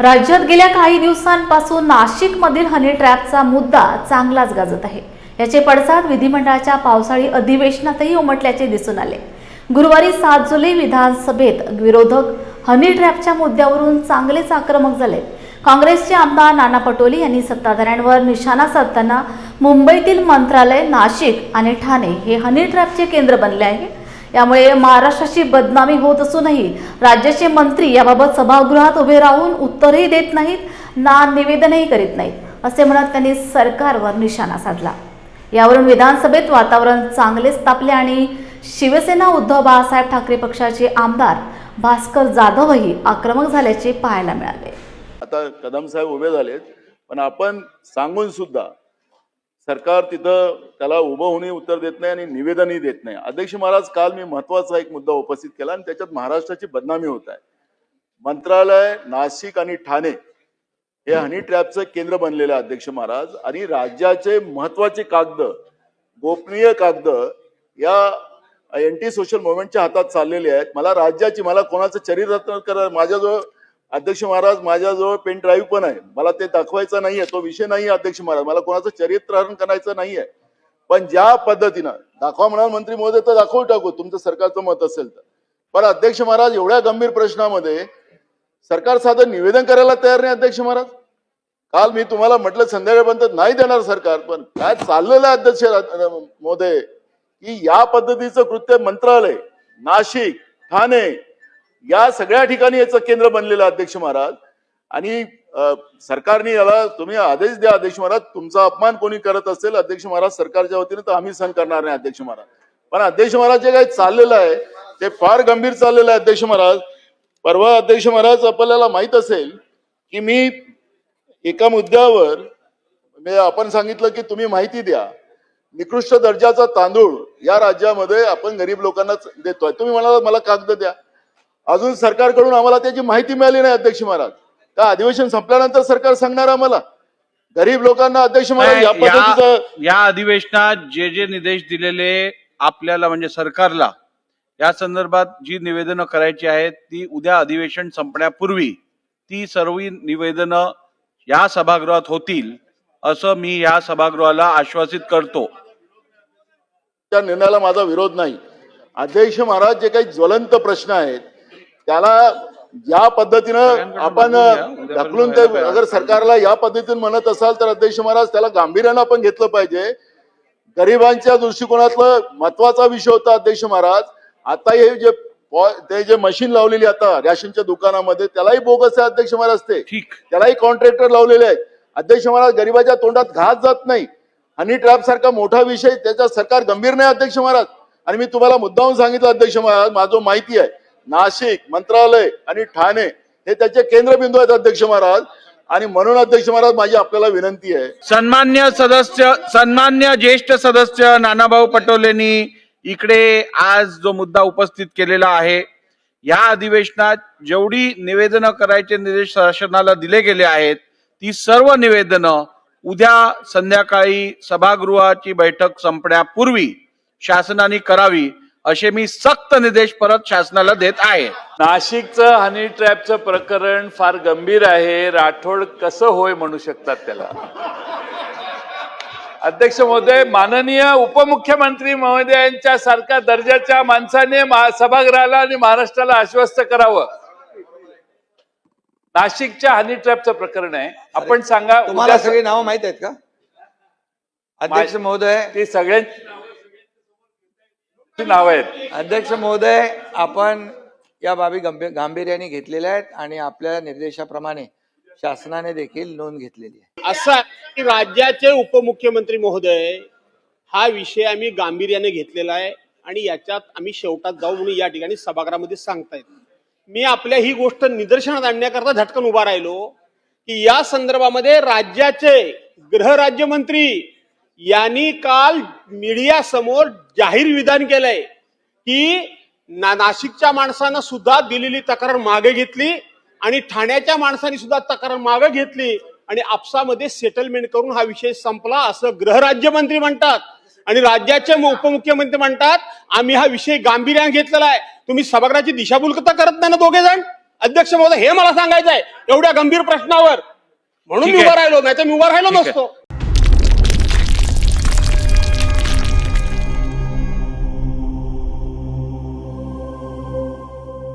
राज्यात गेल्या काही दिवसांपासून नाशिकमधील हनी ट्रॅपचा मुद्दा चांगलाच गाजत आहे. याचे पडसाद विधिमंडळाच्या पावसाळी अधिवेशनातही उमटल्याचे दिसून आले. गुरुवारी सात जुलै विधानसभेत विरोधक हनी ट्रॅपच्या मुद्द्यावरून चांगलेच आक्रमक झाले. काँग्रेसचे आमदार नाना पटोले यांनी सत्ताधाऱ्यांवर निशाणा साधताना मुंबईतील मंत्रालय नाशिक आणि ठाणे हे हनी ट्रॅपचे केंद्र बनले आहे. यामुळे महाराष्ट्राची बदनामी होत असूनही राज्याचे मंत्री याबाबत सभागृहात उभे राहून उत्तरही देत नाहीत ना निवेदनही करीत नाहीत असे म्हणत त्यांनी सरकारवर निशाणा साधला. यावरून विधानसभेत वातावरण चांगलेच तापले आणि शिवसेना उद्धव बाळासाहेब ठाकरे पक्षाचे आमदार भास्कर जाधवही आक्रमक झाल्याचे पाहायला मिळाले. आता कदम साहेब उभे झालेत पण आपण सांगून सुद्धा सरकार तिथं त्याला उभं होणे उत्तर देत नाही आणि निवेदनही देत नाही. अध्यक्ष महाराज काल मी महत्त्वाचा एक मुद्दा उपस्थित केला आणि त्याच्यात महाराष्ट्राची बदनामी होत आहे. मंत्रालय नाशिक आणि ठाणे हे हनी ट्रॅपचं केंद्र बनलेलं आहे अध्यक्ष महाराज. आणि राज्याचे महत्त्वाचे कागद गोपनीय कागद या एंटी सोशल मुवमेंटच्या हातात चाललेले आहेत. मला राज्याची मला कोणाचं चरित्र माझ्याजवळ अध्यक्ष महाराज माझ्याजवळ पेन ड्राईव्ह पण आहे. मला ते दाखवायचा नाहीये. तो विषय नाही अध्यक्ष महाराज. मला कोणाचं चरित्रहरण करायचं नाहीये. पण ज्या पद्धतीनं दाखवा म्हणाल मंत्री महोदय तर दाखवू टाकू. तुमचं सरकारचं मत असेल तर. पण अध्यक्ष महाराज एवढ्या गंभीर प्रश्नामध्ये सरकार साधं निवेदन करायला तयार नाही अध्यक्ष महाराज? काल मी तुम्हाला म्हटलं संध्याकाळपर्यंत नाही देणार सरकार पण काय चाललेलं आहे अध्यक्ष महोदय? की या पद्धतीचं कृत्य मंत्रालय नाशिक ठाणे या सगळ्या ठिकाणी याचं केंद्र बनलेलं अध्यक्ष महाराज. आणि सरकारने याला तुम्ही आदेश द्या अध्यक्ष महाराज. तुमचा अपमान कोणी करत असेल अध्यक्ष महाराज सरकारच्या वतीने तर आम्ही सहन करणार नाही अध्यक्ष महाराज. पण अध्यक्ष महाराज जे काही चाललेलं आहे ते फार गंभीर चाललेलं आहे अध्यक्ष महाराज. परवा अध्यक्ष महाराज आपल्याला माहीत असेल की मी एका मुद्द्यावर म्हणजे आपण सांगितलं की तुम्ही माहिती द्या. निकृष्ट दर्जाचा तांदूळ या राज्यामध्ये आपण गरीब लोकांना देतोय. तुम्ही म्हणाला मला कागद द्या. अजून सरकारकडून आम्हाला त्याची माहिती मिळाली नाही अध्यक्ष महाराज. का अधिवेशन संपल्यानंतर सरकार सांगणार आम्हाला. गरीब लोकांना अध्यक्ष महाराज या पद्धतीचं अधिवेशनात जे जे निर्देश दिलेले आपल्याला म्हणजे सरकारला या संदर्भात जी निवेदनं करायची आहेत ती उद्या अधिवेशन संपण्यापूर्वी ती सर्व निवेदनं या सभागृहात होतील असं मी या सभागृहाला आश्वासित करतो. त्या निर्णयाला माझा विरोध नाही. अध्यक्ष महाराज जे काही ज्वलंत प्रश्न आहेत त्याला या पद्धतीनं आपण ढकलून ते. अगर सरकारला या पद्धतीने म्हणत असाल तर अध्यक्ष महाराज त्याला गांभीर्यानं आपण घेतलं पाहिजे. गरिबांच्या दृष्टिकोनातलं महत्त्वाचा विषय होता अध्यक्ष महाराज. आता हे जे ते जे मशीन लावलेली आता रॅशनच्या दुकानामध्ये त्यालाही बोगस आहे अध्यक्ष महाराज ते. त्यालाही कॉन्ट्रॅक्टर लावलेले आहेत. अध्यक्ष महाराज गरिबाच्या तोंडात घास जात नाही. हनी ट्रॅप सारखा मोठा विषय त्याचा सरकार गंभीर नाही अध्यक्ष महाराज. आणि मी तुम्हाला मुद्दाहून सांगितलं अध्यक्ष महाराज माझं माहिती आहे. नाशिक मंत्रालय आणि ठाणे हे त्याचे केंद्रबिंदू आहेत अध्यक्ष महाराज. आणि म्हणून अध्यक्ष महाराज माझी आपल्याला विनंती आहे. सन्मान्य सदस्य सन्मान्य ज्येष्ठ सदस्य नानाभाऊ पटोलेंनी इकडे आज जो मुद्दा उपस्थित केलेला आहे या अधिवेशनात जेवढी निवेदनं करायचे निर्देश शासनाला दिले गेले आहेत ती सर्व निवेदनं उद्या संध्याकाळी सभागृहाची बैठक संपण्यापूर्वी शासनाने करावी. असे मी सक्त निर्देश परत शासनाला देत आहे. नाशिकचं हनी ट्रॅपचं प्रकरण फार गंभीर आहे. राठोड कसं होय म्हणू शकतात त्याला? अध्यक्ष महोदय माननीय उपमुख्यमंत्री महोदयांच्या सारख्या दर्जाच्या माणसाने सभागृहाला आणि महाराष्ट्राला आश्वस्त करावं. नाशिकच्या हनी ट्रॅपचं प्रकरण आहे. आपण सांगा तुम्हाला उद्या- सगळी नावं माहीत आहेत का? अध्यक्ष महोदय ती सगळ्यांची नाव आहेत. अध्यक्ष महोदय आपण या बाबी गंभीर गांभीर्याने घेतलेल्या आहेत आणि आपल्या निर्देशाप्रमाणे शासनाने देखील नोंद घेतलेली आहे. असं राज्याचे उपमुख्यमंत्री महोदय हा विषय आम्ही गांभीर्याने घेतलेला आहे आणि याच्यात आम्ही शेवटात जाऊ म्हणून या ठिकाणी सभागृहामध्ये सांगतायत. मी आपल्या ही गोष्ट निदर्शनात आणण्याकरता झटकन उभा राहिलो की या संदर्भामध्ये राज्याचे गृहराज्यमंत्री यांनी काल मीडिया समोर जाहीर विधान केलंय की ना नाशिकच्या माणसानं सुद्धा दिलेली तक्रार मागे घेतली आणि ठाण्याच्या माणसाने सुद्धा तक्रार मागे घेतली आणि आपसामध्ये सेटलमेंट करून हा विषय संपला असं गृहराज्यमंत्री म्हणतात. आणि राज्याचे उपमुख्यमंत्री म्हणतात आम्ही हा विषय गांभीर्याने घेतलेला आहे. तुम्ही सभागृहाची दिशाभूल करता नाही ना दोघे जण अध्यक्ष महोदय हे मला सांगायचं आहे एवढ्या गंभीर प्रश्नावर. म्हणून मी. उभा राहिलो नाही तर मी उभा राहिलो. नसतो.